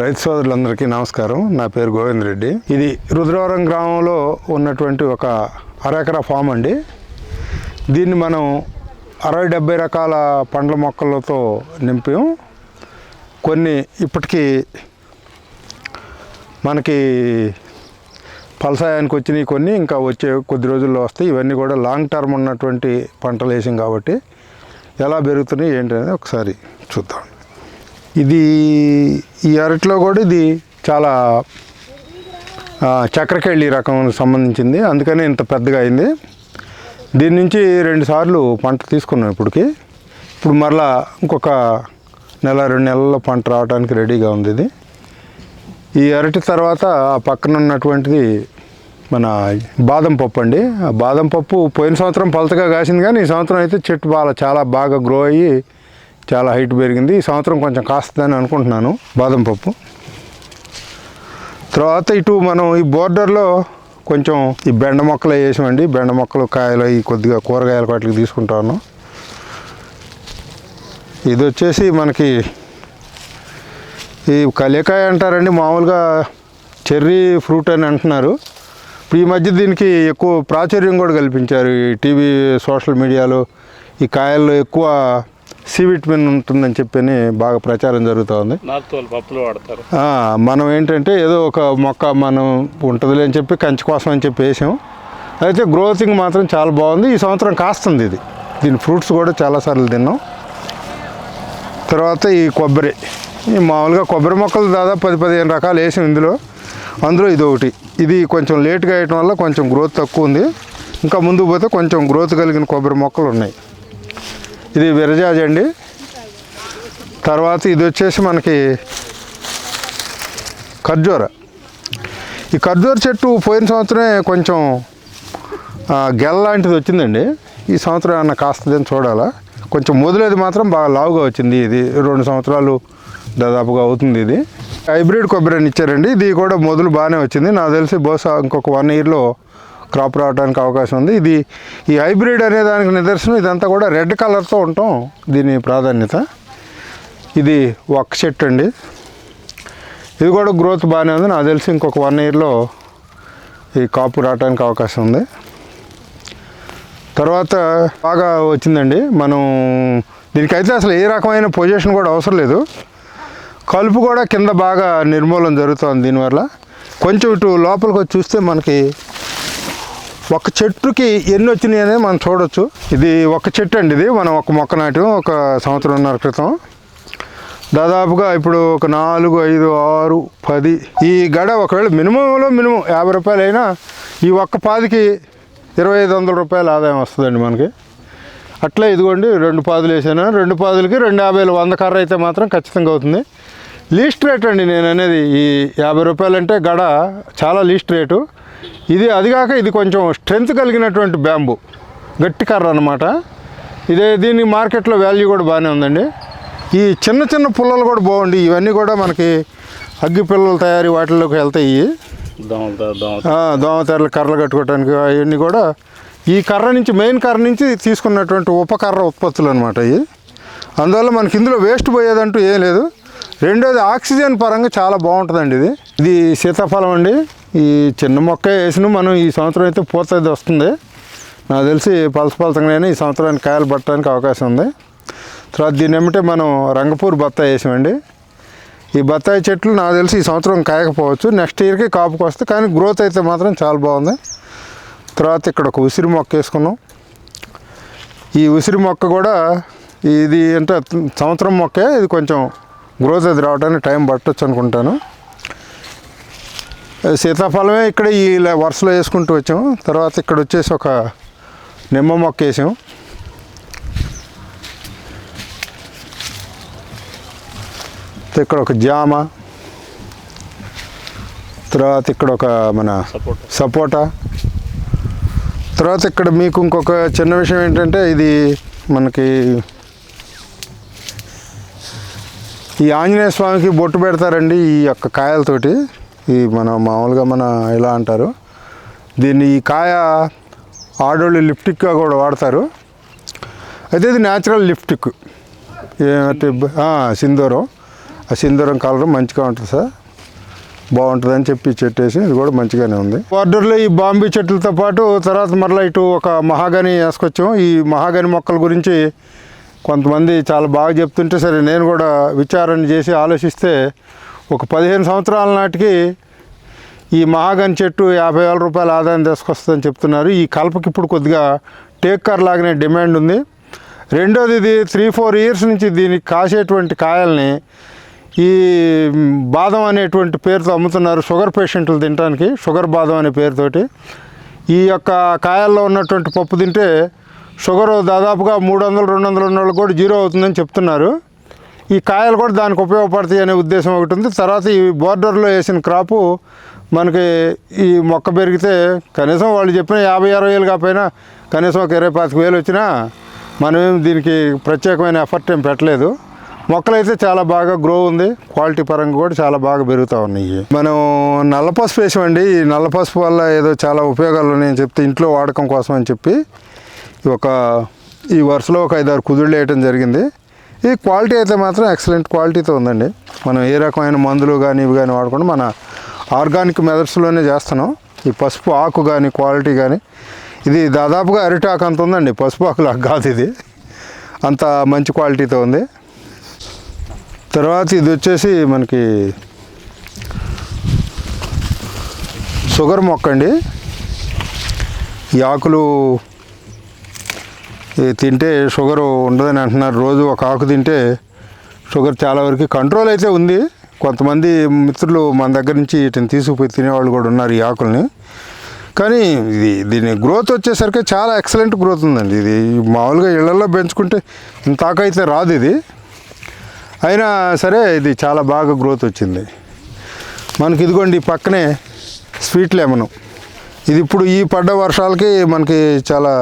రైతు సోదరులందరికీ నమస్కారం. నా పేరు గోవింద్ రెడ్డి. ఇది రుద్రవరం గ్రామంలో ఉన్నటువంటి ఒక అరెకరా ఫామ్ అండి. దీన్ని మనం అరవై డెబ్బై రకాల పండ్ల మొక్కలతో నింపాం. కొన్ని ఇప్పటికీ మనకి ఫలసాయానికి వచ్చినాయి కొన్ని ఇంకా వచ్చే కొద్ది రోజుల్లో వస్తాయి. ఇవన్నీ కూడా లాంగ్ టర్మ్ ఉన్నటువంటి పంటలు వేసాం కాబట్టి ఎలా పెరుగుతున్నాయి ఏంటి అనేది ఒకసారి చూద్దాం. ఇది ఈ అరటిలో కూడా ఇది చాలా చక్రకేళి రకం సంబంధించింది. అందుకనే ఇంత పెద్దగా అయింది. దీని నుంచి రెండు సార్లు పంట తీసుకున్నాం ఇప్పటికి. ఇప్పుడు మరలా ఇంకొక నెల రెండు నెలల్లో పంట రావడానికి రెడీగా ఉంది ఇది. ఈ అరటి తర్వాత ఆ పక్కన ఉన్నటువంటిది మన బాదం పప్పు అండి. ఆ బాదం పప్పు పోయిన సంవత్సరం పలతగా కాసింది కానీ ఈ సంవత్సరం అయితే చెట్టు బాగా చాలా బాగా గ్రో అయ్యి చాలా హైట్ పెరిగింది. ఈ సంవత్సరం కొంచెం కాస్తుందని అనుకుంటున్నాను బాదం పప్పు. తర్వాత ఇటు మనం ఈ బోర్డర్లో కొంచెం ఈ బెండ మొక్కలు వేసామండి. బెండ మొక్కలు కాయలు ఈ కొద్దిగా కూరగాయల వాటికి తీసుకుంటాను ఇది వచ్చేసి మనకి ఈ కలికాయ అంటారండి మామూలుగా చెర్రీ ఫ్రూట్ అని అంటున్నారు. ఇప్పుడు ఈ మధ్య దీనికి ఎక్కువ ప్రాచుర్యం కూడా కల్పించారు ఈ టీవీ సోషల్ మీడియాలో ఈ కాయల్లో ఎక్కువ సి విటమిన్ ఉంటుందని చెప్పి బాగా ప్రచారం జరుగుతూ నాటుతోలు పప్పులు వాడతారు. మనం ఏంటంటే ఏదో ఒక మొక్క మనం ఉంటుందిలే అని చెప్పి కంచి కోసం అని చెప్పి వేసాం. అయితే గ్రోతింగ్ మాత్రం చాలా బాగుంది. ఈ సంవత్సరం కాస్తుంది ఇది. దీని ఫ్రూట్స్ కూడా చాలాసార్లు తిన్నాం. తర్వాత ఈ కొబ్బరి. ఈ మామూలుగా కొబ్బరి మొక్కలు దాదాపు పది పదిహేను రకాలు వేసాం ఇందులో. అందులో ఇది ఒకటి. ఇది కొంచెం లేట్గా వేయటం వల్ల కొంచెం గ్రోత్ తక్కువ ఉంది. ఇంకా ముందుకు పోతే కొంచెం గ్రోత్ కలిగిన కొబ్బరి మొక్కలు ఉన్నాయి. ఇది విరజాజి అండి. తర్వాత ఇది వచ్చేసి మనకి ఖర్జూర. ఈ ఖర్జూర చెట్టు పోయిన సంవత్సరమే కొంచెం ఆ, గెల లాంటిది వచ్చిందండి. ఈ సంవత్సరం ఏమన్నా కాస్తుందని చూడాలా. కొంచెం మొదలేది మాత్రం బాగా లావుగా వచ్చింది ఇది. రెండు సంవత్సరాలు దాదాపుగా అవుతుంది ఇది. హైబ్రిడ్ కొబ్బరి అని ఇచ్చారండి. ఇది కూడా మొదలు బాగానే వచ్చింది. నాకు తెలిసి బహుశా ఇంకొక వన్ ఇయర్లో క్రాప్ రావడానికి అవకాశం ఉంది. ఇది ఈ హైబ్రిడ్ అనే దానికి నిదర్శనం. ఇదంతా కూడా రెడ్ కలర్తో ఉండటం దీని ప్రాధాన్యత. ఇది ఒక్క చెట్టు అండి. ఇది కూడా గ్రోత్ బాగానే ఉంది. నాకు తెలిసి ఇంకొక వన్ ఇయర్లో ఈ కాపు రావడానికి అవకాశం ఉంది. తర్వాత బాగా వచ్చిందండి. మనం దీనికైతే అసలు ఏ రకమైన పొజిషన్ కూడా అవసరం లేదు. కలుపు కూడా కింద బాగా నిర్మూలన జరుగుతుంది దీనివల్ల. కొంచెం ఇటు లోపలికి వచ్చి చూస్తే మనకి ఒక చెట్టుకి ఎన్ని వచ్చినాయి అనేది మనం చూడొచ్చు. ఇది ఒక చెట్టు అండి ఇది. మనం ఒక మొక్క నాటాం ఒక సంవత్సరంన్నర క్రితం. దాదాపుగా ఇప్పుడు ఒక నాలుగు ఐదు ఆరు పది ఈ గడ ఒకవేళ మినిమంలో మినిమం యాభై రూపాయలు అయినా ఈ ఒక్క పాదికి ఇరవై ఐదు వందల రూపాయల ఆదాయం వస్తుందండి మనకి. అట్లే ఇదిగోండి రెండు పాదులు వేసాను. రెండు పాదులకి రెండు యాభైలు వంద కర్ర అయితే మాత్రం ఖచ్చితంగా అవుతుంది. లీస్ట్ రేట్ అండి నేను అనేది ఈ యాభై రూపాయలంటే గడ చాలా లీస్ట్ రేటు. ఇది అదిగాక ఇది కొంచెం స్ట్రెంత్ కలిగినటువంటి బ్యాంబు గట్టి కర్ర అనమాట ఇదే దీని మార్కెట్లో వాల్యూ కూడా బాగానే ఉందండి. ఈ చిన్న చిన్న పుల్లలు కూడా బాగుండి ఇవన్నీ కూడా మనకి అగ్గి పిల్లల తయారీ వాటిల్లోకి వెళ్తాయి. దోమతెరలు కర్రలు కట్టుకోవడానికి అవన్నీ కూడా ఈ కర్ర నుంచి మెయిన్ కర్ర నుంచి తీసుకున్నటువంటి ఉపకర్ర ఉత్పత్తులు అనమాట ఇవి. అందువల్ల మనకి ఇందులో వేస్ట్ పోయేదంటూ ఏం లేదు. రెండోది ఆక్సిజన్ పరంగా చాలా బాగుంటుందండి ఇది. ఇది సీతాఫలం అండి. ఈ చిన్న మొక్క వేసిన మనం ఈ సంవత్సరం అయితే పూత అయితే వస్తుంది. నాకు తెలిసి పలస పలసంగానే ఈ సంవత్సరానికి కాయలు పట్టడానికి అవకాశం ఉంది. తర్వాత దీన్ని ఏమంటే మనం రంగపూర్ బత్తాయి వేసామండి. ఈ బత్తాయి చెట్లు నాకు తెలిసి ఈ సంవత్సరం కాయకపోవచ్చు. నెక్స్ట్ ఇయర్కి కాపుకి వస్తే కానీ గ్రోత్ అయితే మాత్రం చాలా బాగుంది. తర్వాత ఇక్కడ ఒక ఉసిరి మొక్క వేసుకున్నాం. ఈ ఉసిరి మొక్క కూడా ఇది అంటే సంవత్సరం మొక్కే ఇది కొంచెం గ్రోత్ అది రావడానికి టైం పట్టొచ్చు అనుకుంటాను. సీతాఫలమే ఇక్కడ ఈ వరుసలో వేసుకుంటూ వచ్చాం తర్వాత ఇక్కడ వచ్చేసి ఒక నిమ్మ మొక్క వేసాం ఇక్కడ ఒక జామ. తర్వాత ఇక్కడ ఒక మన సపోటా. తర్వాత ఇక్కడ మీకు ఇంకొక చిన్న విషయం ఏంటంటే ఇది మనకి ఈ ఆంజనేయ స్వామికి బొట్టు పెడతారండి ఈ యొక్క కాయలతోటి. ఈ మన మామూలుగా మన ఇలా అంటారు? దీన్ని ఈ కాయ ఆడోళ్ళు లిప్టిక్గా కూడా వాడతారు. అయితే ఇది న్యాచురల్ లిప్టిక్ సింధూరం. ఆ సింధూరం కలర్ మంచిగా ఉంటుంది సార్. బాగుంటుందని చెప్పి చెట్టేసి చెట్టు వేసి ఇది కూడా మంచిగానే ఉంది. బార్డర్లో ఈ బాంబే చెట్లతో పాటు తర్వాత మరలా ఇటు ఒక మహాగని వేసుకొచ్చాం. ఈ మహాగని మొక్కల గురించి కొంతమంది చాలా బాగా చెప్తుంటే సరే నేను కూడా విచారణ చేసి ఆలోచిస్తే ఒక పదిహేను సంవత్సరాల నాటికి ఈ మహాగని చెట్టు యాభై వేల రూపాయల ఆదాయం తీసుకొస్తుందని చెప్తున్నారు. ఈ కలపకి ఇప్పుడు కొద్దిగా టేక్ కార్ లాగానే డిమాండ్ ఉంది. రెండోది ఇది త్రీ ఫోర్ ఇయర్స్ నుంచి దీనికి కాసేటువంటి కాయల్ని ఈ బాదం అనేటువంటి పేరుతో అమ్ముతున్నారు షుగర్ పేషెంట్లు తినడానికి షుగర్ బాదం అనే పేరుతోటి. ఈ యొక్క కాయల్లో ఉన్నటువంటి పప్పు తింటే షుగర్ దాదాపుగా మూడు వందలు రెండు వందలు ఉన్న వాళ్ళకి కూడా జీరో అవుతుందని చెప్తున్నారు. ఈ కాయలు కూడా దానికి ఉపయోగపడతాయి అనే ఉద్దేశం ఒకటి ఉంది. తర్వాత ఈ బోర్డర్లో వేసిన క్రాపు మనకి ఈ మొక్క పెరిగితే కనీసం వాళ్ళు చెప్పిన యాభై అరవై వేలు కాకపోయినా కనీసం ఒక ఇరవై పాతిక వేలు వచ్చినా మనమేం దీనికి ప్రత్యేకమైన ఎఫర్ట్ ఏం పెట్టలేదు. మొక్కలైతే చాలా బాగా గ్రో ఉంది. క్వాలిటీ పరంగా కూడా చాలా బాగా పెరుగుతూ ఉన్నాయి. మనం నల్ల పసుపు వేసామండి. ఈ నల్ల పసుపు వల్ల ఏదో చాలా ఉపయోగాలు ఉన్నాయని చెప్తే ఇంట్లో వాడకం కోసం అని చెప్పి ఒక ఈ వరుసలో ఒక ఐదారు కుదుళ్ళు వేయటం జరిగింది. ఈ క్వాలిటీ అయితే మాత్రం ఎక్సలెంట్ క్వాలిటీతో ఉందండి. మనం ఏ రకమైన మందులు కానీ ఇవి కానీ వాడకుండా మన ఆర్గానిక్ మెథడ్స్లోనే చేస్తున్నాం. ఈ పసుపు ఆకు కానీ క్వాలిటీ కానీ ఇది దాదాపుగా అరిటాకు అంత ఉందండి. పసుపు ఆకు కాదు ఇది. అంత మంచి క్వాలిటీతో ఉంది. తర్వాత ఇది వచ్చేసి మనకి షుగర్ మొక్క అండి ఈ ఆకులు తింటే షుగర్ ఉండదని అంటున్నారు. రోజు ఒక ఆకు తింటే షుగర్ చాలా వరకు కంట్రోల్ అయితే ఉంది. కొంతమంది మిత్రులు మన దగ్గర నుంచి వీటిని తీసుకుపోయి తినేవాళ్ళు కూడా ఉన్నారు ఈ ఆకుల్ని. కానీ ఇది దీని గ్రోత్ వచ్చేసరికి చాలా ఎక్సలెంట్ గ్రోత్ ఉందండి. ఇది మామూలుగా ఇళ్ళలో పెంచుకుంటే ఇంత రాదు ఇది. అయినా సరే ఇది చాలా బాగా గ్రోత్ వచ్చింది. మనకి ఇదిగోండి పక్కనే స్వీట్ లెమను. ఇది ఇప్పుడు ఈ పడ్డ వర్షాలకి మనకి చాలా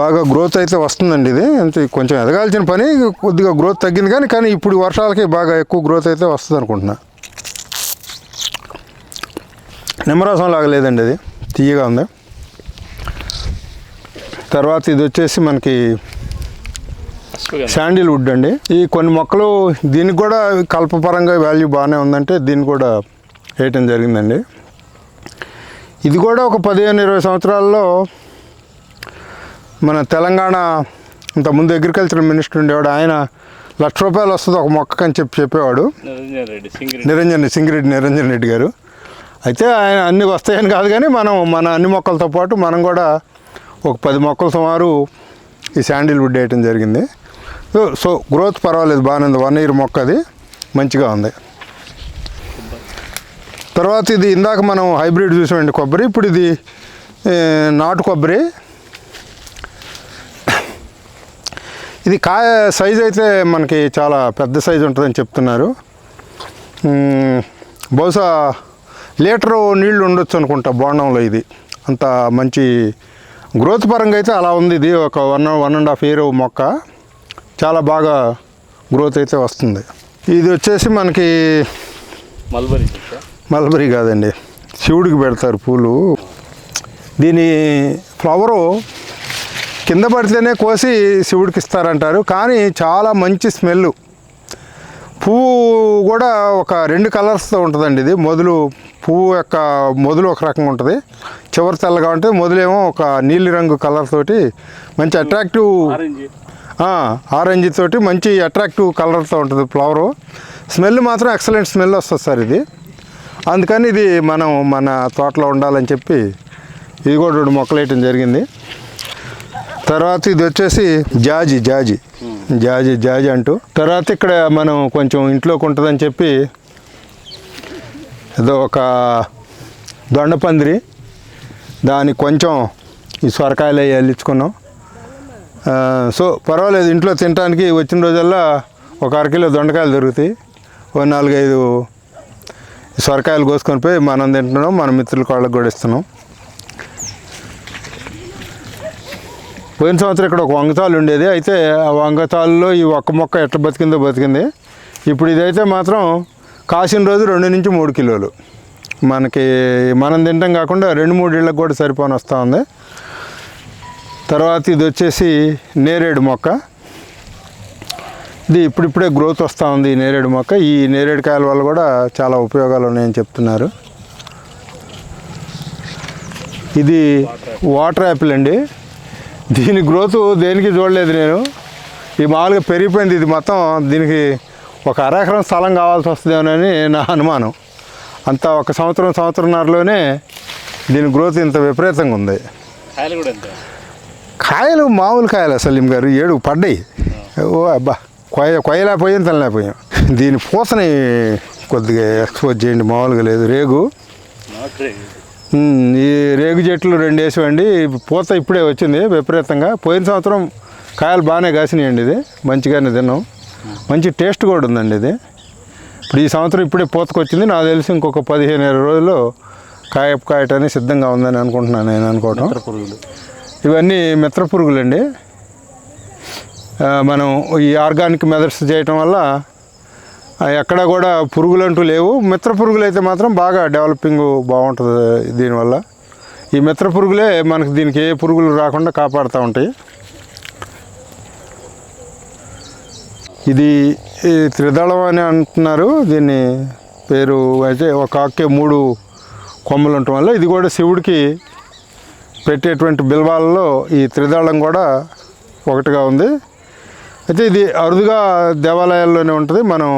బాగా గ్రోత్ అయితే వస్తుందండి ఇది. అంతే కొంచెం ఎదగాల్సిన పని కొద్దిగా గ్రోత్ తగ్గింది కానీ కానీ ఇప్పుడు వర్షాలకి బాగా ఎక్కువ గ్రోత్ అయితే వస్తుంది అనుకుంటున్నా నిమ్మరసం లాగా లేదండి అది తీయగా ఉంది. తర్వాత ఇది వచ్చేసి మనకి శాండిల్ వుడ్ అండి. ఈ కొన్ని మొక్కలు దీనికి కూడా కల్పపరంగా వాల్యూ బాగానే ఉందంటే దీన్ని కూడా వేయటం జరిగిందండి. ఇది కూడా ఒక పదిహేను ఇరవై సంవత్సరాల్లో మన తెలంగాణ ఇంతకుముందు అగ్రికల్చర్ మినిస్టర్ ఉండేవాడు. ఆయన లక్ష రూపాయలు వస్తుంది ఒక మొక్కకి అని చెప్పి చెప్పేవాడు. నిరంజన్ రెడ్డి సింగిరి నిరంజన్ సింగిరెడ్డి నిరంజన్ రెడ్డి గారు. అయితే ఆయన అన్ని వస్తాయని కాదు కానీ మనం మన అన్ని మొక్కలతో పాటు మనం కూడా ఒక పది మొక్కలు సుమారు ఈ శాండిల్ వుడ్ వేయటం జరిగింది. సో సో గ్రోత్ పర్వాలేదు బాగానే ఉంది. వన్ ఇయర్ మొక్క అది. మంచిగా ఉంది. తర్వాత ఇది ఇందాక మనం హైబ్రిడ్ చూసామండి కొబ్బరి. ఇప్పుడు ఇది నాటు కొబ్బరి. ఇది కాయ సైజ్ అయితే మనకి చాలా పెద్ద సైజు ఉంటుందని చెప్తున్నారు. బహుశా లీటరు నీళ్ళు ఉండొచ్చు అనుకుంటా బోండంలో ఇది. అంత మంచి గ్రోత్ పరంగా అయితే అలా ఉంది ఇది. ఒక one one and half year మొక్క. చాలా బాగా గ్రోత్ అయితే వస్తుంది. ఇది వచ్చేసి మనకి మల్బరీ మల్బరీ కాదండి. శివుడికి పెడతారు పూలు. దీని ఫ్లవరు కింద పడితేనే కోసి శివుడికి ఇస్తారంటారు. కానీ చాలా మంచి స్మెల్. పువ్వు కూడా ఒక రెండు కలర్స్తో ఉంటుందండి ఇది. మొదలు పువ్వు యొక్క మొదలు ఒక రకంగా ఉంటుంది. చివరి తెల్లగా ఉంటుంది. మొదలేమో ఒక నీలి రంగు కలర్ తోటి మంచి అట్రాక్టివ్ ఆరెంజ్. ఆరెంజ్ తోటి మంచి అట్రాక్టివ్ కలర్తో ఉంటుంది ఫ్లవరు. స్మెల్ మాత్రం ఎక్సలెంట్ స్మెల్ వస్తుంది సార్ ఇది. అందుకని ఇది మనం మన తోటలో ఉండాలని చెప్పి ఇది కూడా రెండు మొక్కలు వేయటం జరిగింది. తర్వాత ఇది వచ్చేసి జాజి జాజి. జాజి జాజి అంటూ. తర్వాత ఇక్కడ మనం కొంచెం ఇంట్లోకి ఉంటుందని చెప్పి ఏదో ఒక దొండపందిరి. దానికి కొంచెం ఈ సొరకాయలు అవి అల్లించుకున్నాం. సో పర్వాలేదు ఇంట్లో తినడానికి వచ్చిన రోజల్లా ఒక అరకిలో దొండకాయలు దొరుకుతాయి. ఓ నాలుగైదు సొరకాయలు కోసుకొని పోయి మనం తింటున్నాం మన మిత్రుల వాళ్ళకి కూడా ఇస్తున్నాం. పోయిన సంవత్సరం ఇక్కడ ఒక వంగతాలు ఉండేది. అయితే ఆ వంగతాల్లో ఈ ఒక్క మొక్క ఎట్లా బతికిందో బతికింది. ఇప్పుడు ఇదైతే మాత్రం కాసిన రోజు రెండు నుంచి మూడు కిలోలు. మనకి మనం తింటాం కాకుండా రెండు మూడు ఇళ్ళకి కూడా సరిపోని వస్తూ ఉంది. తర్వాత ఇది వచ్చేసి నేరేడు మొక్క. ఇది ఇప్పుడిప్పుడే గ్రోత్ వస్తూ ఉంది ఈ నేరేడు మొక్క. ఈ నేరేడు కాయల వల్ల కూడా చాలా ఉపయోగాలు ఉన్నాయని చెప్తున్నారు. ఇది వాటర్ యాపిల్ అండి. దీని గ్రోత్ దేనికి చూడలేదు నేను. ఈ మామూలుగా పెరిగిపోయింది ఇది మొత్తం. దీనికి ఒక అరెకరం స్థలం కావాల్సి వస్తుందేమోనని నా అనుమానం. అంతా ఒక సంవత్సరం సంవత్సరంన్నరలోనే దీని గ్రోత్ ఇంత విపరీతంగా ఉంది. కాయలు కూడా ఎంత? కాయలు మామూలు కాయలు సలీం గారు ఏడు పడ్డాయి. ఓ అబ్బా కొయ్య కొయ్యలేకపోయాం తినలేకపోయాం దీని పూతని కొద్దిగా ఎక్స్పోజ్ చేయండి మామూలుగా లేదు. రేగు. ఈ రేగు చెట్లు రెండు వేసివండి పూత ఇప్పుడే వచ్చింది విపరీతంగా. పోయిన సంవత్సరం కాయలు బాగానే కాసినాయండి ఇది. మంచిగానే తిన్నాం. మంచి టేస్ట్ కూడా ఉందండి ఇది. ఇప్పుడు ఈ సంవత్సరం ఇప్పుడే పూతకు వచ్చింది. నాకు తెలిసి ఇంకొక పదిహేను ఇరవై రోజుల్లో కాయ కాయటానికి సిద్ధంగా ఉందని అనుకుంటున్నాను నేను అనుకోవటం. ఇవన్నీ మిత్ర పురుగులండి. మనం ఈ ఆర్గానిక్ మెథడ్స్ చేయటం వల్ల ఎక్కడ కూడా పురుగులు అంటూ లేవు. మిత్ర పురుగులు అయితే మాత్రం బాగా డెవలపింగ్ బాగుంటుంది దీనివల్ల. ఈ మిత్ర పురుగులే మనకు దీనికి ఏ పురుగులు రాకుండా కాపాడుతూ ఉంటాయి. ఇది ఈ త్రిదళం అని అంటున్నారు. దీన్ని పేరు అయితే ఒక ఆకే మూడు కొమ్మలు ఉండటం వల్ల ఇది కూడా శివుడికి పెట్టేటువంటి బిల్వాలలో ఈ త్రిదళం కూడా ఒకటిగా ఉంది. అయితే ఇది అరుదుగా దేవాలయాల్లోనే ఉంటుంది. మనం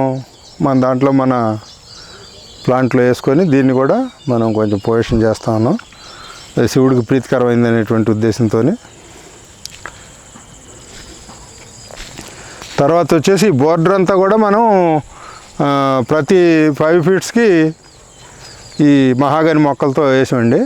మన దాంట్లో మన ప్లాంట్లో వేసుకొని దీన్ని కూడా మనం కొంచెం పొజిషన్ చేస్తా ఉన్నాం. శివుడికి ప్రీతికరమైంది అనేటువంటి ఉద్దేశంతో తర్వాత వచ్చేసి బోర్డర్ అంతా కూడా మనం ప్రతి ఫైవ్ ఫీట్స్కి ఈ మహాగని మొక్కలతో వేసామండి.